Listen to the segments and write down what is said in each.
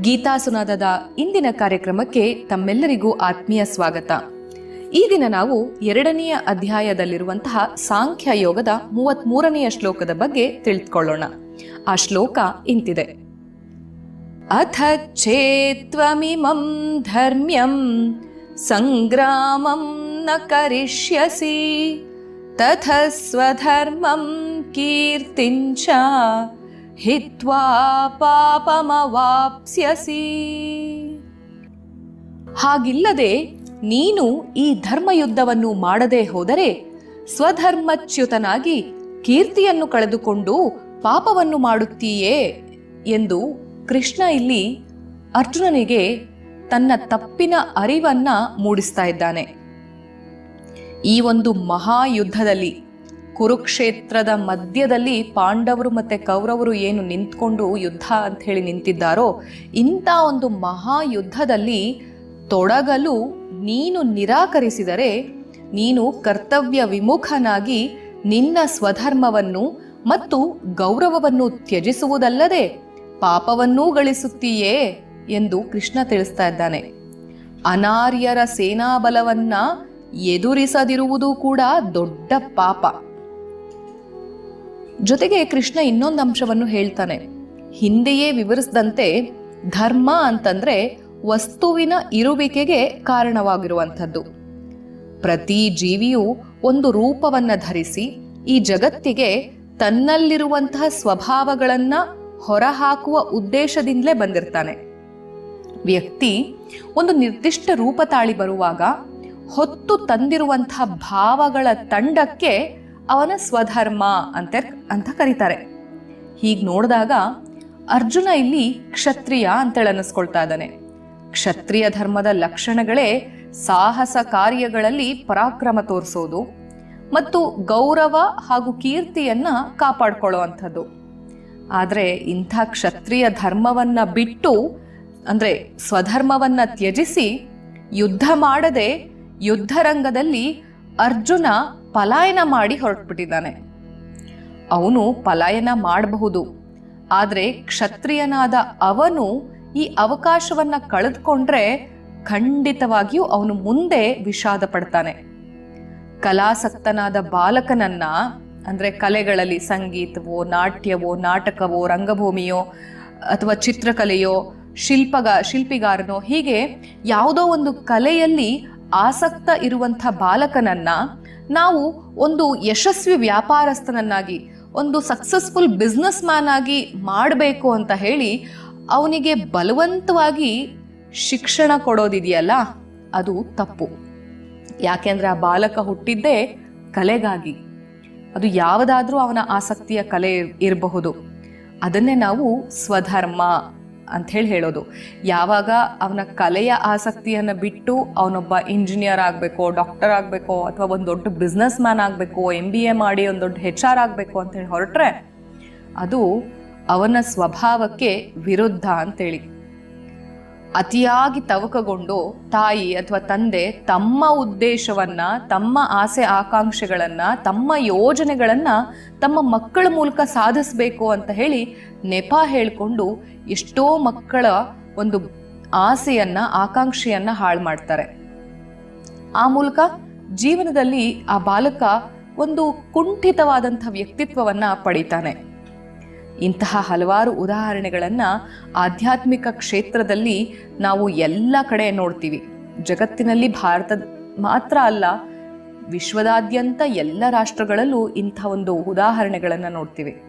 ಗೀತಾ ಸುನಾದದ ಇಂದಿನ ಕಾರ್ಯಕ್ರಮಕ್ಕೆ ತಮ್ಮೆಲ್ಲರಿಗೂ ಆತ್ಮೀಯ ಸ್ವಾಗತ. ಈ ದಿನ ನಾವು ಎರಡನೆಯ ಅಧ್ಯಾಯದಲ್ಲಿರುವಂತಹ ಸಾಂಖ್ಯ ಯೋಗದ ಮೂವತ್ಮೂರನೆಯ ಶ್ಲೋಕದ ಬಗ್ಗೆ ತಿಳಿದುಕೊಳ್ಳೋಣ. ಆ ಶ್ಲೋಕ ಇಂತಿದೆ. ಅಥ ಚೇತ್ವಮಿಮಂ ಧರ್ಮ್ಯಂ ಸಂಗ್ರಾಮಂ ನ ಕರಿಷ್ಯಸಿ ತಥ ಸ್ವಧರ್ಮಂ ಕೀರ್ತಿಂಚ ಹಿತ್ವಾ ಪಾಪಮವಾಪ್ಸ್ಯಸಿ ಹಾಗಿಲ್ಲದೆ ನೀನು ಈ ಧರ್ಮಯುದ್ಧವನ್ನು ಮಾಡದೆ ಹೋದರೆ ಸ್ವಧರ್ಮಚ್ಯುತನಾಗಿ ಕೀರ್ತಿಯನ್ನು ಕಳೆದುಕೊಂಡು ಪಾಪವನ್ನು ಮಾಡುತ್ತೀಯೇ ಎಂದು ಕೃಷ್ಣ ಇಲ್ಲಿ ಅರ್ಜುನನಿಗೆ ತನ್ನ ತಪ್ಪಿನ ಅರಿವನ್ನ ಮೂಡಿಸ್ತಾ ಇದ್ದಾನೆ. ಈ ಒಂದು ಮಹಾಯುದ್ಧದಲ್ಲಿ ಕುರುಕ್ಷೇತ್ರದ ಮಧ್ಯದಲ್ಲಿ ಪಾಂಡವರು ಮತ್ತೆ ಕೌರವರು ಏನು ನಿಂತ್ಕೊಂಡು ಯುದ್ಧ ಅಂತ ಹೇಳಿ ನಿಂತಿದ್ದಾರೋ, ಇಂಥ ಒಂದು ಮಹಾಯುದ್ಧದಲ್ಲಿ ತೊಡಗಲು ನೀನು ನಿರಾಕರಿಸಿದರೆ, ನೀನು ಕರ್ತವ್ಯ ವಿಮುಖನಾಗಿ ನಿನ್ನ ಸ್ವಧರ್ಮವನ್ನು ಮತ್ತು ಗೌರವವನ್ನು ತ್ಯಜಿಸುವುದಲ್ಲದೆ ಪಾಪವನ್ನೂ ಗಳಿಸುತ್ತೀಯೇ ಎಂದು ಕೃಷ್ಣ ತಿಳಿಸ್ತಾ ಇದ್ದಾನೆ. ಅನಾರ್ಯರ ಸೇನಾಬಲವನ್ನ ಎದುರಿಸದಿರುವುದು ಕೂಡ ದೊಡ್ಡ ಪಾಪ. ಜೊತೆಗೆ ಕೃಷ್ಣ ಇನ್ನೊಂದು ಅಂಶವನ್ನು ಹೇಳ್ತಾನೆ. ಹಿಂದೆಯೇ ವಿವರಿಸಿದಂತೆ ಧರ್ಮ ಅಂತಂದ್ರೆ ವಸ್ತುವಿನ ಇರುವಿಕೆಗೆ ಕಾರಣವಾಗಿರುವಂಥದ್ದು. ಪ್ರತಿ ಜೀವಿಯು ಒಂದು ರೂಪವನ್ನ ಧರಿಸಿ ಈ ಜಗತ್ತಿಗೆ ತನ್ನಲ್ಲಿರುವಂತಹ ಸ್ವಭಾವಗಳನ್ನ ಹೊರಹಾಕುವ ಉದ್ದೇಶದಿಂದಲೇ ಬಂದಿರ್ತಾನೆ. ವ್ಯಕ್ತಿ ಒಂದು ನಿರ್ದಿಷ್ಟ ರೂಪ ತಾಳಿ ಬರುವಾಗ ಹೊತ್ತು ತಂದಿರುವಂತಹ ಭಾವಗಳ ತಂಡಕ್ಕೆ ಅವನ ಸ್ವಧರ್ಮ ಅಂತ ಅಂತ ಕರೀತಾರೆ. ಹೀಗೆ ನೋಡಿದಾಗ ಅರ್ಜುನ ಇಲ್ಲಿ ಕ್ಷತ್ರಿಯ ಅಂತೇಳಿ ಅನ್ನಿಸ್ಕೊಳ್ತಾ ಇದ್ದಾನೆ. ಕ್ಷತ್ರಿಯ ಧರ್ಮದ ಲಕ್ಷಣಗಳೇ ಸಾಹಸ ಕಾರ್ಯಗಳಲ್ಲಿ ಪರಾಕ್ರಮ ತೋರಿಸೋದು ಮತ್ತು ಗೌರವ ಹಾಗೂ ಕೀರ್ತಿಯನ್ನ ಕಾಪಾಡ್ಕೊಳ್ಳುವಂಥದ್ದು. ಆದರೆ ಇಂಥ ಕ್ಷತ್ರಿಯ ಧರ್ಮವನ್ನ ಬಿಟ್ಟು ಅಂದ್ರೆ ಸ್ವಧರ್ಮವನ್ನ ತ್ಯಜಿಸಿ ಯುದ್ಧ ಮಾಡದೆ ಯುದ್ಧರಂಗದಲ್ಲಿ ಅರ್ಜುನ ಪಲಾಯನ ಮಾಡಿ ಹೊರಟ್ಬಿಟ್ಟಿದ್ದಾನೆ. ಅವನು ಪಲಾಯನ ಮಾಡಬಹುದು. ಆದರೆ ಕ್ಷತ್ರಿಯನಾದ ಅವನು ಈ ಅವಕಾಶವನ್ನ ಕಳೆದುಕೊಂಡ್ರೆ ಖಂಡಿತವಾಗಿಯೂ ಅವನು ಮುಂದೆ ವಿಷಾದ ಪಡ್ತಾನೆ. ಕಲಾಸಕ್ತನಾದ ಬಾಲಕನನ್ನ, ಅಂದ್ರೆ ಕಲೆಗಳಲ್ಲಿ ಸಂಗೀತವೋ, ನಾಟ್ಯವೋ, ನಾಟಕವೋ, ರಂಗಭೂಮಿಯೋ, ಅಥವಾ ಚಿತ್ರಕಲೆಯೋ, ಶಿಲ್ಪಗ, ಶಿಲ್ಪಿಗಾರನೋ ಹೀಗೆ ಯಾವುದೋ ಒಂದು ಕಲೆಯಲ್ಲಿ ಆಸಕ್ತ ಇರುವಂಥ ಬಾಲಕನನ್ನ ನಾವು ಒಂದು ಯಶಸ್ವಿ ವ್ಯಾಪಾರಸ್ಥನನ್ನಾಗಿ, ಒಂದು ಸಕ್ಸಸ್ಫುಲ್ ಬಿಸ್ನೆಸ್ ಮ್ಯಾನ್ ಆಗಿ ಮಾಡಬೇಕು ಅಂತ ಹೇಳಿ ಅವನಿಗೆ ಬಲವಂತವಾಗಿ ಶಿಕ್ಷಣ ಕೊಡೋದಿದೆಯಲ್ಲ, ಅದು ತಪ್ಪು. ಯಾಕೆಂದ್ರೆ ಆ ಬಾಲಕ ಹುಟ್ಟಿದ್ದೇ ಕಲೆಗಾಗಿ. ಅದು ಯಾವುದಾದ್ರೂ ಅವನ ಆಸಕ್ತಿಯ ಕಲೆ ಇರಬಹುದು. ಅದನ್ನೇ ನಾವು ಸ್ವಧರ್ಮ ಅಂತ ಹೇಳಿ ಹೇಳೋದು. ಯಾವಾಗ ಅವನ ಕಲೆಯ ಆಸಕ್ತಿಯನ್ನು ಬಿಟ್ಟು ಅವನೊಬ್ಬ ಇಂಜಿನಿಯರ್ ಆಗಬೇಕು ಡಾಕ್ಟರ್ ಆಗಬೇಕು, ಅಥವಾ ಒಂದು ದೊಡ್ಡ ಬಿಸ್ನೆಸ್ ಮ್ಯಾನ್ ಆಗಬೇಕು ಎಂ ಬಿ ಎ ಮಾಡಿ ಒಂದು ದೊಡ್ಡ ಹೆಚ್ ಆರ್ ಆಗಬೇಕು ಅಂತೇಳಿ ಹೊರಟ್ರೆ, ಅದು ಅವನ ಸ್ವಭಾವಕ್ಕೆ ವಿರುದ್ಧ ಅಂತೇಳಿ ಅತಿಯಾಗಿ ತವಕಗೊಂಡು ತಾಯಿ ಅಥವಾ ತಂದೆ ತಮ್ಮ ಉದ್ದೇಶವನ್ನ, ತಮ್ಮ ಆಸೆ ಆಕಾಂಕ್ಷೆಗಳನ್ನ, ತಮ್ಮ ಯೋಜನೆಗಳನ್ನ ತಮ್ಮ ಮಕ್ಕಳ ಮೂಲಕ ಸಾಧಿಸಬೇಕು ಅಂತ ಹೇಳಿ ನೆಪ ಹೇಳಿಕೊಂಡು ಎಷ್ಟೋ ಮಕ್ಕಳ ಒಂದು ಆಸೆಯನ್ನ, ಆಕಾಂಕ್ಷೆಯನ್ನ ಹಾಳು ಮಾಡ್ತಾರೆ. ಆ ಮೂಲಕ ಜೀವನದಲ್ಲಿ ಆ ಬಾಲಕ ಒಂದು ಕುಂಠಿತವಾದಂಥ ವ್ಯಕ್ತಿತ್ವವನ್ನ ಪಡಿತಾನೆ. ಇಂತಹ ಹಲವಾರು ಉದಾಹರಣೆಗಳನ್ನು ಆಧ್ಯಾತ್ಮಿಕ ಕ್ಷೇತ್ರದಲ್ಲಿ ನಾವು ಎಲ್ಲ ಕಡೆ ನೋಡ್ತೀವಿ. ಜಗತ್ತಿನಲ್ಲಿ ಭಾರತ ಮಾತ್ರ ಅಲ್ಲ, ವಿಶ್ವದಾದ್ಯಂತ ಎಲ್ಲ ರಾಷ್ಟ್ರಗಳಲ್ಲೂ ಇಂಥ ಒಂದು ಉದಾಹರಣೆಗಳನ್ನು ನೋಡ್ತೀವಿ.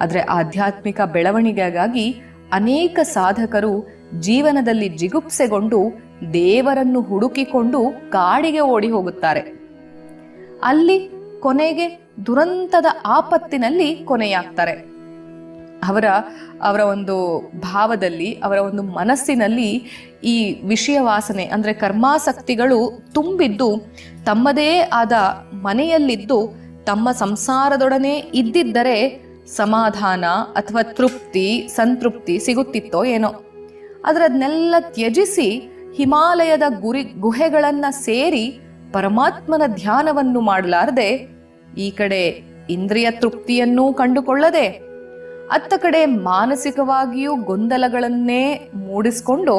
ಆದರೆ ಆಧ್ಯಾತ್ಮಿಕ ಬೆಳವಣಿಗೆಗಾಗಿ ಅನೇಕ ಸಾಧಕರು ಜೀವನದಲ್ಲಿ ಜಿಗುಪ್ಸೆಗೊಂಡು ದೇವರನ್ನು ಹುಡುಕಿಕೊಂಡು ಕಾಡಿಗೆ ಓಡಿ ಹೋಗುತ್ತಾರೆ. ಅಲ್ಲಿ ಕೊನೆಗೆ ದುರಂತದ ಆಪತ್ತಿನಲ್ಲಿ ಕೊನೆಯಾಗ್ತಾರೆ. ಅವರ ಅವರ ಒಂದು ಭಾವದಲ್ಲಿ, ಅವರ ಒಂದು ಮನಸ್ಸಿನಲ್ಲಿ ಈ ವಿಷಯ ವಾಸನೆ, ಅಂದರೆ ಕರ್ಮಾಸಕ್ತಿಗಳು ತುಂಬಿದ್ದು, ತಮ್ಮದೇ ಆದ ಮನೆಯಲ್ಲಿದ್ದು, ತಮ್ಮ ಸಂಸಾರದೊಡನೆ ಇದ್ದಿದ್ದರೆ ಸಮಾಧಾನ ಅಥವಾ ತೃಪ್ತಿ, ಸಂತೃಪ್ತಿ ಸಿಗುತ್ತಿತ್ತೋ ಏನೋ. ಆದರೆ ಅದನ್ನೆಲ್ಲ ತ್ಯಜಿಸಿ ಹಿಮಾಲಯದ ಗುರಿ, ಗುಹೆಗಳನ್ನು ಸೇರಿ ಪರಮಾತ್ಮನ ಧ್ಯಾನವನ್ನು ಮಾಡಲಾರದೆ, ಈ ಕಡೆ ಇಂದ್ರಿಯ ತೃಪ್ತಿಯನ್ನೂ ಕಂಡುಕೊಳ್ಳದೆ ಅತ್ತ ಕಡೆ ಮಾನಸಿಕವಾಗಿಯೂ ಗೊಂದಲಗಳನ್ನೇ ಮೂಡಿಸಿಕೊಂಡು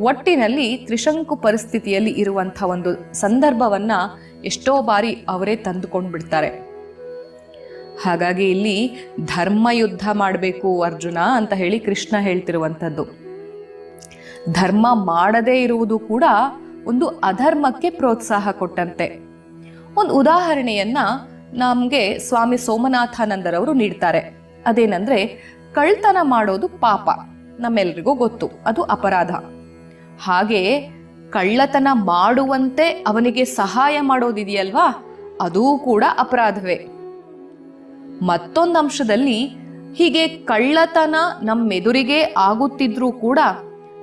ಒಟ್ಟಿನಲ್ಲಿ ತ್ರಿಶಂಕು ಪರಿಸ್ಥಿತಿಯಲ್ಲಿ ಇರುವಂಥ ಒಂದು ಸಂದರ್ಭವನ್ನ ಎಷ್ಟೋ ಬಾರಿ ಅವರೇ ತಂದುಕೊಂಡು ಬಿಡ್ತಾರೆ ಹಾಗಾಗಿ ಇಲ್ಲಿ ಧರ್ಮ ಯುದ್ಧ ಮಾಡಬೇಕು ಅರ್ಜುನ ಅಂತ ಹೇಳಿ ಕೃಷ್ಣ ಹೇಳ್ತಿರುವಂಥದ್ದು. ಧರ್ಮ ಮಾಡದೇ ಇರುವುದು ಕೂಡ ಒಂದು ಅಧರ್ಮಕ್ಕೆ ಪ್ರೋತ್ಸಾಹ ಕೊಟ್ಟಂತೆ. ಒಂದು ಉದಾಹರಣೆಯನ್ನ ನಮಗೆ ಸ್ವಾಮಿ ಸೋಮನಾಥಾನಂದರವರು ನೀಡ್ತಾರೆ. ಅದೇನಂದ್ರೆ ಕಳ್ತನ ಮಾಡೋದು ಪಾಪ. ನಮ್ಮೆಲ್ರಿಗೂ ಗೊತ್ತು, ಅದು ಅಪರಾಧ. ಹಾಗೆ ಕಳ್ಳತನ ಮಾಡುವಂತೆ ಅವನಿಗೆ ಸಹಾಯ ಮಾಡೋದಿದೆಯಲ್ವಾ? ಅದೂ ಕೂಡ ಅಪರಾಧವೇ. ಮತ್ತೊಂದು ಅಂಶದಲ್ಲಿ ಹೀಗೆ ಕಳ್ಳತನ ನಮ್ಮೆದುರಿಗೆ ಆಗುತ್ತಿದ್ರೂ ಕೂಡ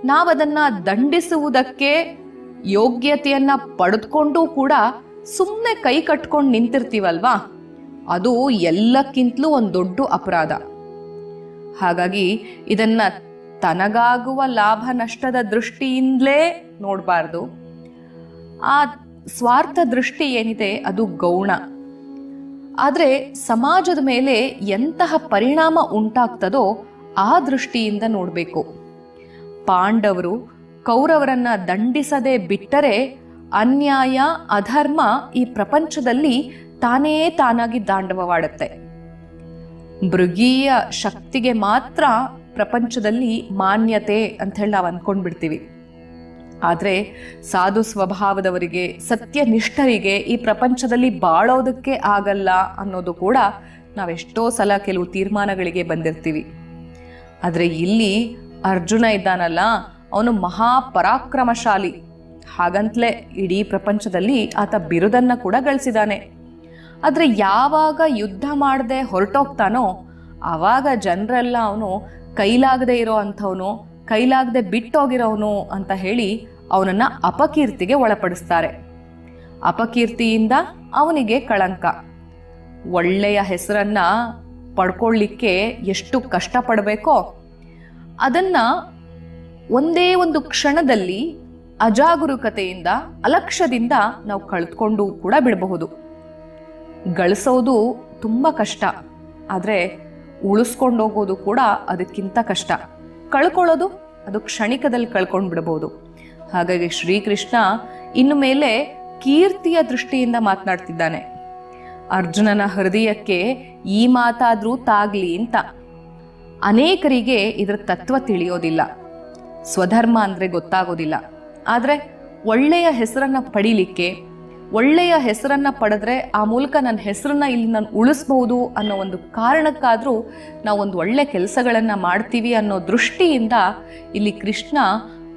ನಾವದನ್ನ ದಂಡಿಸುವುದಕ್ಕೆ ಯೋಗ್ಯತೆಯನ್ನ ಪಡೆದುಕೊಂಡೂ ಕೂಡ ಸುಮ್ಮನೆ ಕೈ ಕಟ್ಕೊಂಡು ನಿಂತಿರ್ತೀವಲ್ವಾ? ಅದು ಎಲ್ಲಕ್ಕಿಂತಲೂ ಒಂದು ದೊಡ್ಡ ಅಪರಾಧ. ಹಾಗಾಗಿ ಇದನ್ನ ತನಗಾಗುವ ಲಾಭ ನಷ್ಟದ ದೃಷ್ಟಿಯಿಂದಲೇ ನೋಡಬಾರ್ದು. ಆ ಸ್ವಾರ್ಥ ದೃಷ್ಟಿ ಏನಿದೆ ಅದು ಗೌಣ. ಆದರೆ ಸಮಾಜದ ಮೇಲೆ ಎಂತಹ ಪರಿಣಾಮ ಉಂಟಾಗ್ತದೋ ಆ ದೃಷ್ಟಿಯಿಂದ ನೋಡಬೇಕು. ಪಾಂಡವರು ಕೌರವರನ್ನ ದಂಡಿಸದೆ ಬಿಟ್ಟರೆ ಅನ್ಯಾಯ, ಅಧರ್ಮ ಈ ಪ್ರಪಂಚದಲ್ಲಿ ತಾನೇ ತಾನಾಗಿ ದಾಂಡವವಾಡುತ್ತೆ. ಮೃಗೀಯ ಶಕ್ತಿಗೆ ಮಾತ್ರ ಪ್ರಪಂಚದಲ್ಲಿ ಮಾನ್ಯತೆ ಅಂತ ಹೇಳಿ ನಾವು ಅಂದ್ಕೊಂಡ್ಬಿಡ್ತೀವಿ ಆದರೆ ಸಾಧು ಸ್ವಭಾವದವರಿಗೆ, ಸತ್ಯನಿಷ್ಠರಿಗೆ ಈ ಪ್ರಪಂಚದಲ್ಲಿ ಬಾಳೋದಕ್ಕೆ ಆಗಲ್ಲ ಅನ್ನೋದು ಕೂಡ ನಾವೆಷ್ಟೋ ಸಲ ಕೆಲವು ತೀರ್ಮಾನಗಳಿಗೆ ಬಂದಿರ್ತೀವಿ. ಆದರೆ ಇಲ್ಲಿ ಅರ್ಜುನ ಇದ್ದಾನಲ್ಲ, ಅವನು ಮಹಾಪರಾಕ್ರಮಶಾಲಿ ಹಾಗಂತಲೇ ಇಡೀ ಪ್ರಪಂಚದಲ್ಲಿ ಆತ ಬಿರುದನ್ನ ಕೂಡ ಗಳಿಸಿದಾನೆ. ಆದರೆ ಯಾವಾಗ ಯುದ್ಧ ಮಾಡದೆ ಹೊರಟೋಗ್ತಾನೋ, ಆವಾಗ ಜನರೆಲ್ಲ ಅವನು ಕೈಲಾಗದೆ ಇರೋ ಅಂಥವನು, ಕೈಲಾಗದೆ ಬಿಟ್ಟೋಗಿರೋವನು ಅಂತ ಹೇಳಿ ಅವನನ್ನು ಅಪಕೀರ್ತಿಗೆ ಒಳಪಡಿಸ್ತಾರೆ. ಅಪಕೀರ್ತಿಯಿಂದ ಅವನಿಗೆ ಕಳಂಕ. ಒಳ್ಳೆಯ ಹೆಸರನ್ನ ಪಡ್ಕೊಳ್ಳಿಕ್ಕೆ ಎಷ್ಟು ಕಷ್ಟಪಡಬೇಕೋ, ಅದನ್ನ ಒಂದೇ ಒಂದು ಕ್ಷಣದಲ್ಲಿ ಅಜಾಗರೂಕತೆಯಿಂದ, ಅಲಕ್ಷ್ಯದಿಂದ ನಾವು ಕಳೆದುಕೊಂಡು ಕೂಡ ಬಿಡಬಹುದು. ಗಳಿಸೋದು ತುಂಬ ಕಷ್ಟ. ಆದರೆ ಉಳಿಸ್ಕೊಂಡೋಗೋದು ಕೂಡ ಅದಕ್ಕಿಂತ ಕಷ್ಟ. ಕಳ್ಕೊಳ್ಳೋದು ಅದು ಕ್ಷಣಿಕದಲ್ಲಿ ಕಳ್ಕೊಂಡು ಬಿಡ್ಬೋದು. ಹಾಗಾಗಿ ಶ್ರೀಕೃಷ್ಣ ಇನ್ನು ಮೇಲೆ ಕೀರ್ತಿಯ ದೃಷ್ಟಿಯಿಂದ ಮಾತನಾಡ್ತಿದ್ದಾನೆ. ಅರ್ಜುನನ ಹೃದಯಕ್ಕೆ ಈ ಮಾತಾದರೂ ತಾಗ್ಲಿ ಅಂತ. ಅನೇಕರಿಗೆ ಇದರ ತತ್ವ ತಿಳಿಯೋದಿಲ್ಲ. ಸ್ವಧರ್ಮ ಅಂದರೆ ಗೊತ್ತಾಗೋದಿಲ್ಲ. ಆದರೆ ಒಳ್ಳೆಯ ಹೆಸರನ್ನು ಪಡೀಲಿಕ್ಕೆ ಒಳ್ಳೆಯ ಹೆಸರನ್ನು ಪಡೆದ್ರೆ ಆ ಮೂಲಕ ನನ್ನ ಹೆಸರನ್ನ ಇಲ್ಲಿ ನಾನು ಉಳಿಸ್ಬಹುದು ಅನ್ನೋ ಒಂದು ಕಾರಣಕ್ಕಾದರೂ ನಾವು ಒಂದು ಒಳ್ಳೆ ಕೆಲಸಗಳನ್ನು ಮಾಡ್ತೀವಿ ಅನ್ನೋ ದೃಷ್ಟಿಯಿಂದ ಇಲ್ಲಿ ಕೃಷ್ಣ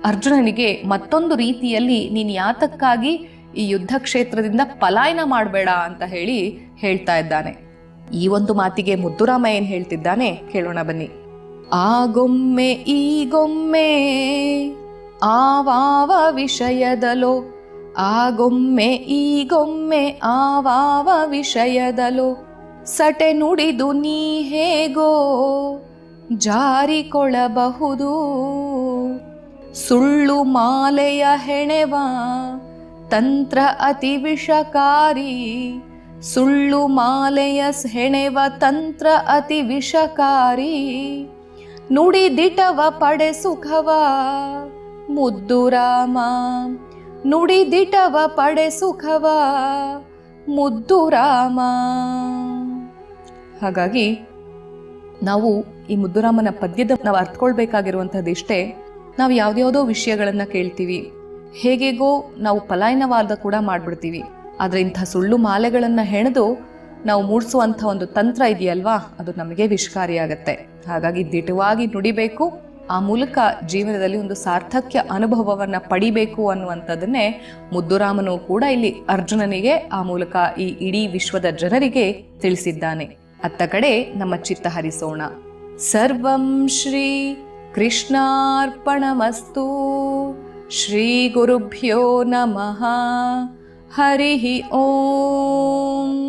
ಅರ್ಜುನನಿಗೆ ಮತ್ತೊಂದು ರೀತಿಯಲ್ಲಿ ನೀನು ಯಾತಕ್ಕಾಗಿ ಈ ಯುದ್ಧ ಕ್ಷೇತ್ರದಿಂದ ಪಲಾಯನ ಮಾಡಬೇಡ ಅಂತ ಹೇಳಿ ಹೇಳ್ತಾ ಇದ್ದಾನೆ. ಈ ಒಂದು ಮಾತಿಗೆ ಮುದ್ದುರಾಮ ಏನ್ ಹೇಳ್ತಿದ್ದಾನೆ. ಕೇಳೋಣ ಬನ್ನಿ. ಆಗೊಮ್ಮೆ ಈಗೊಮ್ಮೆ ಆವಾವ ವಿಷಯದಲೋ ಆಗೊಮ್ಮೆ ಈಗೊಮ್ಮೆ ಆವಾವ ವಿಷಯದಲು. ಸಟೆ ನುಡಿದು ನೀ ಹೇಗೋ ಜಾರಿಕೊಳ್ಳಬಹುದು. ಸುಳ್ಳು ಮಾಲೆಯ ಹೆಣೆವ ತಂತ್ರ ಅತಿ ವಿಷಕಾರಿ. ಸುಳ್ಳು ಮಾಲೆಯ ಹೆಣೆವ ತಂತ್ರ ಅತಿ ವಿಷಕಾರಿ. ನುಡಿದಿಟವ ಪಡೆ ಸುಖವ ಮುದ್ದು ರಾಮ ನುಡಿದಿಟವ ಪಡೆ ಸುಖವ. ಮುದ್ದು ರಾಮ. ಹಾಗಾಗಿ ನಾವು ಈ ಮುದ್ದುರಾಮನ ಪದ್ಯದ ನಾವು ಅರ್ಥಕೊಳ್ಬೇಕಾಗಿರುವಂಥದ್ದು ಇಷ್ಟೇ. ನಾವು ಯಾವ್ದ್ಯಾವುದೋ ವಿಷಯಗಳನ್ನು ಕೇಳ್ತೀವಿ. ಹೇಗೆಗೋ ನಾವು ಪಲಾಯನವಾದ ಕೂಡ ಮಾಡ್ಬಿಡ್ತೀವಿ. ಆದರೆ ಇಂಥ ಸುಳ್ಳು ಮಾಲೆಗಳನ್ನು ಹೆಣೆದು ನಾವು ಮೂಡಿಸುವಂಥ ಒಂದು ತಂತ್ರ ಇದೆಯಲ್ವಾ? ಅದು ನಮಗೆ ವಿಷಕಾರಿಯಾಗತ್ತೆ ಹಾಗಾಗಿ ದಿಟವಾಗಿ ನುಡಿಬೇಕು. ಆ ಮೂಲಕ ಜೀವನದಲ್ಲಿ ಒಂದು ಸಾರ್ಥಕ್ಯ ಅನುಭವವನ್ನು ಪಡಿಬೇಕು ಅನ್ನುವಂಥದ್ದನ್ನೇ ಮುದ್ದುರಾಮನು ಕೂಡ ಇಲ್ಲಿ ಅರ್ಜುನನಿಗೆ ಆ ಮೂಲಕ ಈ ಇಡೀ ವಿಶ್ವದ ಜನರಿಗೆ ತಿಳಿಸಿದ್ದಾನೆ. ಅತ್ತ ಕಡೆ ನಮ್ಮ ಚಿತ್ತ ಹರಿಸೋಣ. ಸರ್ವಂ ಶ್ರೀ ಕೃಷ್ಣಾರ್ಪಣಮಸ್ತು. ಶ್ರೀ ಗುರುಭ್ಯೋ ನಮಃ. ಹರಿ ಓಂ.